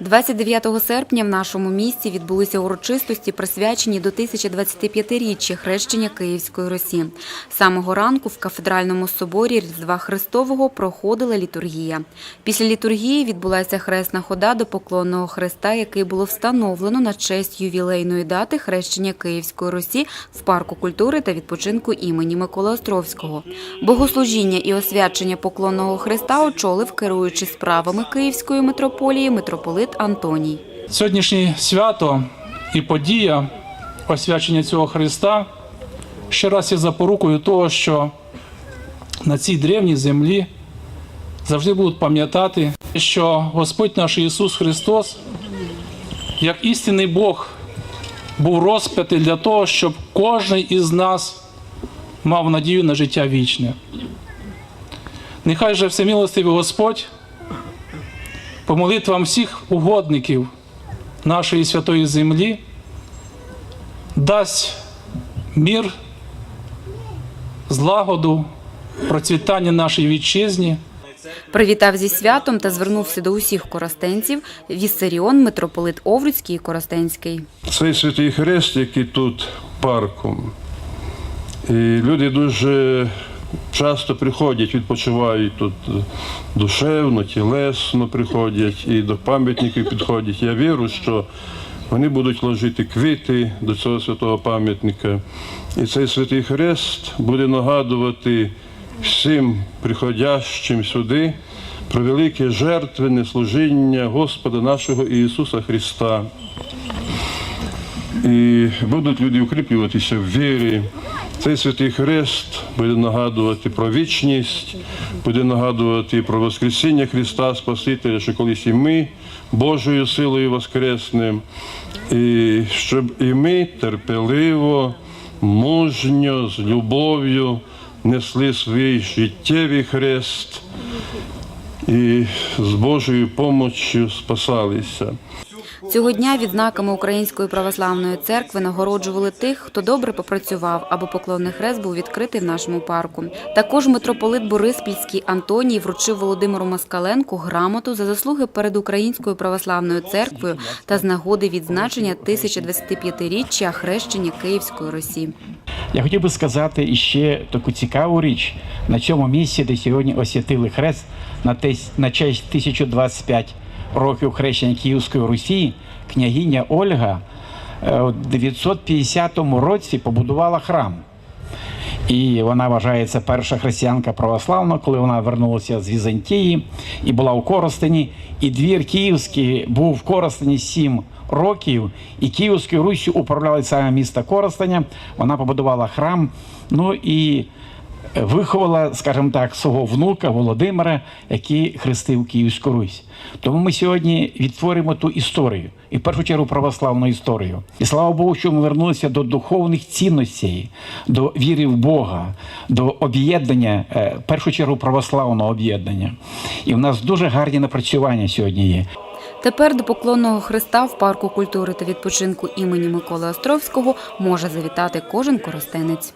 29 серпня в нашому місті відбулися урочистості, присвячені до 1025-річчя хрещення Київської Русі. Самого ранку в кафедральному соборі Різдва Христового проходила літургія. Після літургії відбулася хресна хода до поклонного хреста, який було встановлено на честь ювілейної дати хрещення Київської Русі в парку культури та відпочинку імені Миколи Островського. Богослужіння і освячення поклонного хреста очолив керуючий справами Київської митрополії митрополит Антоній. Сьогоднішнє свято і подія освячення цього Христа ще раз є запорукою того, що на цій древній землі завжди будуть пам'ятати, що Господь наш Ісус Христос, як істинний Бог, був розп'ятий для того, щоб кожен із нас мав надію на життя вічне. Нехай же всемилостивий Господь по молитвам всіх угодників нашої святої землі дасть мір, злагоду, процвітання нашій вітчизні. Привітав зі святом та звернувся до усіх коростенців Віссаріон, митрополит Овруцький і Коростенський. Цей святий хрест, який тут парком. І люди дуже часто приходять, відпочивають тут душевно, тілесно приходять і до пам'ятників підходять. Я вірю, що вони будуть ложити квіти до цього святого пам'ятника. І цей святий хрест буде нагадувати всім приходящим сюди про велике жертвенне служіння Господа нашого Ісуса Христа. І будуть люди укріплюватися в вірі. Цей святий хрест буде нагадувати про вічність, буде нагадувати про Воскресіння Христа Спасителя, що колись і ми Божою силою воскреснем, і щоб і ми терпеливо, мужньо, з любов'ю несли свій життєвий хрест і з Божою помоччю спасалися. Цього дня відзнаками Української православної церкви нагороджували тих, хто добре попрацював, аби поклонний хрест був відкритий в нашому парку. Також митрополит Бориспільський Антоній вручив Володимиру Москаленку грамоту за заслуги перед Українською православною церквою та з нагоди відзначення 1025-річчя хрещення Київської Русі. Я хотів би сказати іще таку цікаву річ на цьому місці, де сьогодні освятили хрест на честь 1025 років хрещення Київської Русі, княгиня Ольга е, у 950 році побудувала храм. І вона вважається перша християнка православна, коли вона вернулася з Візантії і була у Коростені. І двір Київський був в Коростені сім років, і Київською Руссю управляли саме місто Коростеня. Вона побудувала храм. Ну і виховала, скажімо так, свого внука Володимира, який хрестив Київську Русь. Тому ми сьогодні відтворюємо ту історію, і в першу чергу православну історію. І слава Богу, що ми вернулися до духовних цінностей, до віри в Бога, до об'єднання, е, в першу чергу православного об'єднання. І в нас дуже гарні напрацювання сьогодні є. Тепер до поклонного хреста в парку культури та відпочинку імені Миколи Островського може завітати кожен коростенець.